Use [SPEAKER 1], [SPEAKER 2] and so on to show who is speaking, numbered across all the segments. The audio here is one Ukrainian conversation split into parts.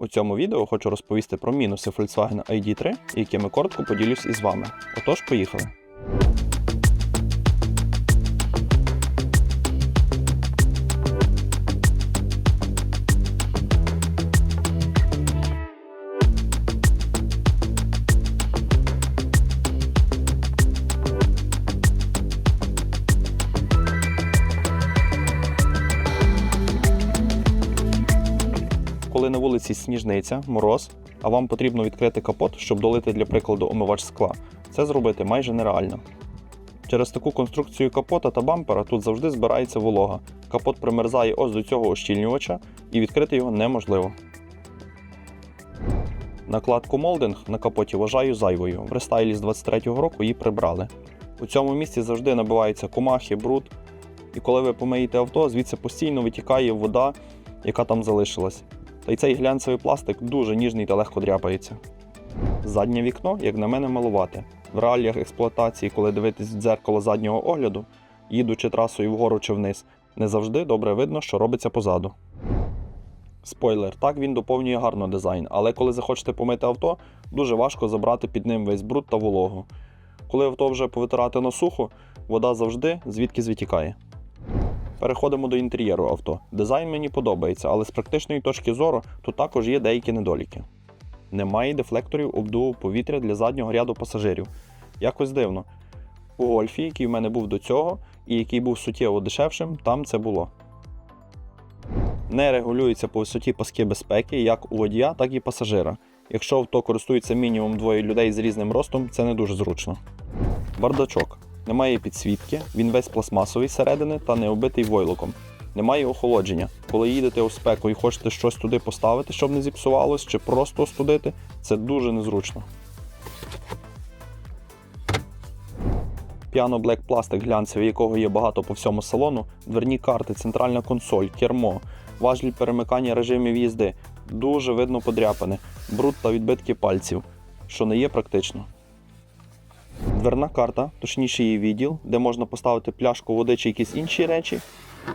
[SPEAKER 1] У цьому відео хочу розповісти про мінуси Volkswagen ID3, якими коротко поділюсь із вами. Отож, поїхали. Вулиці сніжниця, мороз, а вам потрібно відкрити капот, щоб долити для прикладу омивач скла, це зробити майже нереально. Через таку конструкцію капота та бампера тут завжди збирається волога. Капот примерзає ось до цього ощільнювача і відкрити його неможливо. Накладку молдинг на капоті вважаю зайвою. В рестайлі з 23-го року її прибрали. У цьому місці завжди набиваються комахи, бруд, і коли ви помиєте авто, звідси постійно витікає вода, яка там залишилась. Та й цей глянцевий пластик дуже ніжний та легко дряпається. Заднє вікно, як на мене, малувати. В реаліях експлуатації, коли дивитись в дзеркало заднього огляду, їдучи трасою вгору чи вниз, не завжди добре видно, що робиться позаду. Спойлер, так він доповнює гарно дизайн, але коли захочете помити авто, дуже важко забрати під ним весь бруд та вологу. Коли авто вже повитирати на сухо, вода завжди звідки звітікає. Переходимо до інтер'єру авто. Дизайн мені подобається, але з практичної точки зору тут також є деякі недоліки. Немає дефлекторів обдуву повітря для заднього ряду пасажирів. Якось дивно. У гольфі, який в мене був до цього, і який був суттєво дешевшим, там це було. Не регулюються по висоті паски безпеки як у водія, так і пасажира. Якщо авто користується мінімум двоє людей з різним ростом, це не дуже зручно. Бардачок. Немає підсвітки, він весь пластмасовий зсередини та не оббитий войлоком. Немає охолодження. Коли їдете у спеку і хочете щось туди поставити, щоб не зіпсувалось, чи просто остудити, це дуже незручно. Piano Black пластик глянцевий, якого є багато по всьому салону, дверні карти, центральна консоль, кермо, важіль перемикання режимів їзди. Дуже видно подряпане, бруд та відбитки пальців, що не є практично. Дверна карта, точніше її відділ, де можна поставити пляшку води чи якісь інші речі,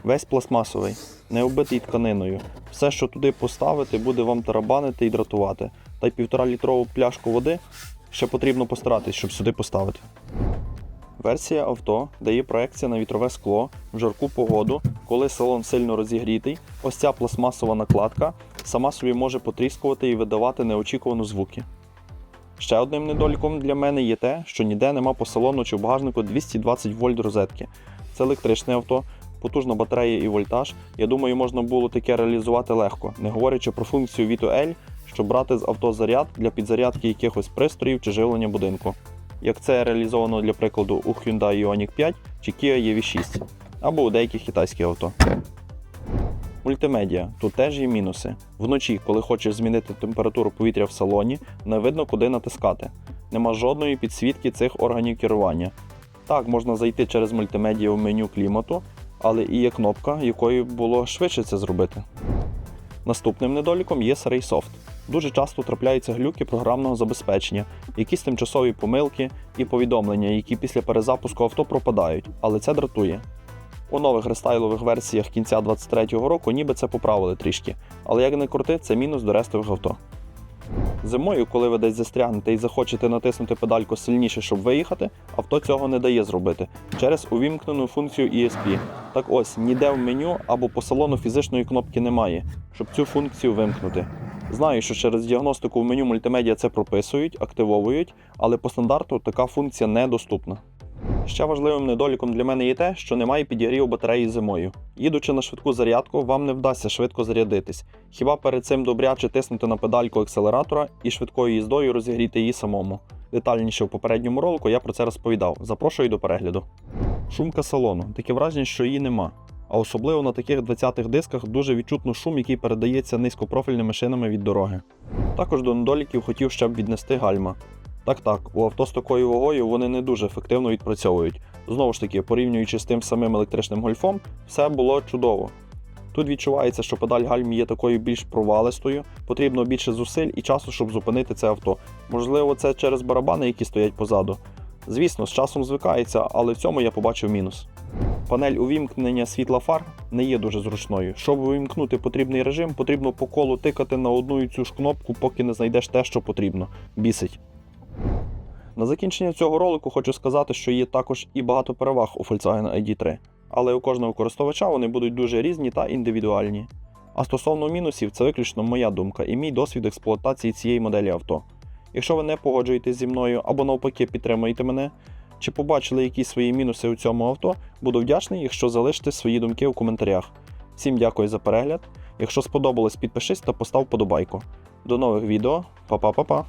[SPEAKER 1] весь пластмасовий, не оббитий тканиною. Все, що туди поставити, буде вам тарабанити і дратувати. Та й півтора літрову пляшку води ще потрібно постаратись, щоб сюди поставити. Версія авто дає проекція на вітрове скло в жарку погоду, коли салон сильно розігрітий. Ось ця пластмасова накладка сама собі може потріскувати і видавати неочікувані звуки. Ще одним недоліком для мене є те, що ніде нема по салону чи в багажнику 220 вольт розетки. Це електричне авто, потужна батарея і вольтаж. Я думаю, можна було таке реалізувати легко, не говорячи про функцію Vito L, щоб брати з авто заряд для підзарядки якихось пристроїв чи живлення будинку. Як це реалізовано для прикладу у Hyundai Ioniq 5 чи Kia EV6 або у деяких китайських авто. Мультимедіа. Тут теж є мінуси. Вночі, коли хочеш змінити температуру повітря в салоні, не видно, куди натискати. Нема жодної підсвітки цих органів керування. Так, можна зайти через мультимедіа в меню клімату, але і є кнопка, якою було швидше це зробити. Наступним недоліком є сирий софт. Дуже часто трапляються глюки програмного забезпечення, якісь тимчасові помилки і повідомлення, які після перезапуску авто пропадають, але це дратує. У нових рестайлових версіях кінця 23-го року ніби це поправили трішки, але як не крути, це мінус до рестових авто. Зимою, коли ви десь застрягнете і захочете натиснути педальку сильніше, щоб виїхати, авто цього не дає зробити через увімкнену функцію ESP. Так ось, ніде в меню або по салону фізичної кнопки немає, щоб цю функцію вимкнути. Знаю, що через діагностику в меню мультимедіа це прописують, активовують, але по стандарту така функція недоступна. Ще важливим недоліком для мене є те, що немає підігріву батареї зимою. Їдучи на швидку зарядку, вам не вдасться швидко зарядитись. Хіба перед цим добряче тиснути на педальку акселератора і швидкою їздою розігріти її самому. Детальніше в попередньому ролику я про це розповідав. Запрошую до перегляду. Шумка салону. Таке враження, що її нема. А особливо на таких 20-х дисках дуже відчутно шум, який передається низькопрофільними шинами від дороги. Також до недоліків хотів ще б віднести гальма. Так так, у авто з такою вагою вони не дуже ефективно відпрацьовують. Знову ж таки, порівнюючи з тим самим електричним гольфом, все було чудово. Тут відчувається, що педаль гальм є такою більш провалистою, потрібно більше зусиль і часу, щоб зупинити це авто. Можливо, це через барабани, які стоять позаду. Звісно, з часом звикається, але в цьому я побачив мінус. Панель увімкнення світла фар не є дуже зручною. Щоб увімкнути потрібний режим, потрібно по колу тикати на одну і цю ж кнопку, поки не знайдеш те, що потрібно. Бісить. На закінчення цього ролику хочу сказати, що є також і багато переваг у Volkswagen ID3, але у кожного користувача вони будуть дуже різні та індивідуальні. А стосовно мінусів, це виключно моя думка і мій досвід експлуатації цієї моделі авто. Якщо ви не погоджуєтесь зі мною або навпаки підтримуєте мене, чи побачили якісь свої мінуси у цьому авто, буду вдячний, якщо залишите свої думки у коментарях. Всім дякую за перегляд. Якщо сподобалось, підпишись та постав подобайку. До нових відео. Па-па-па-па.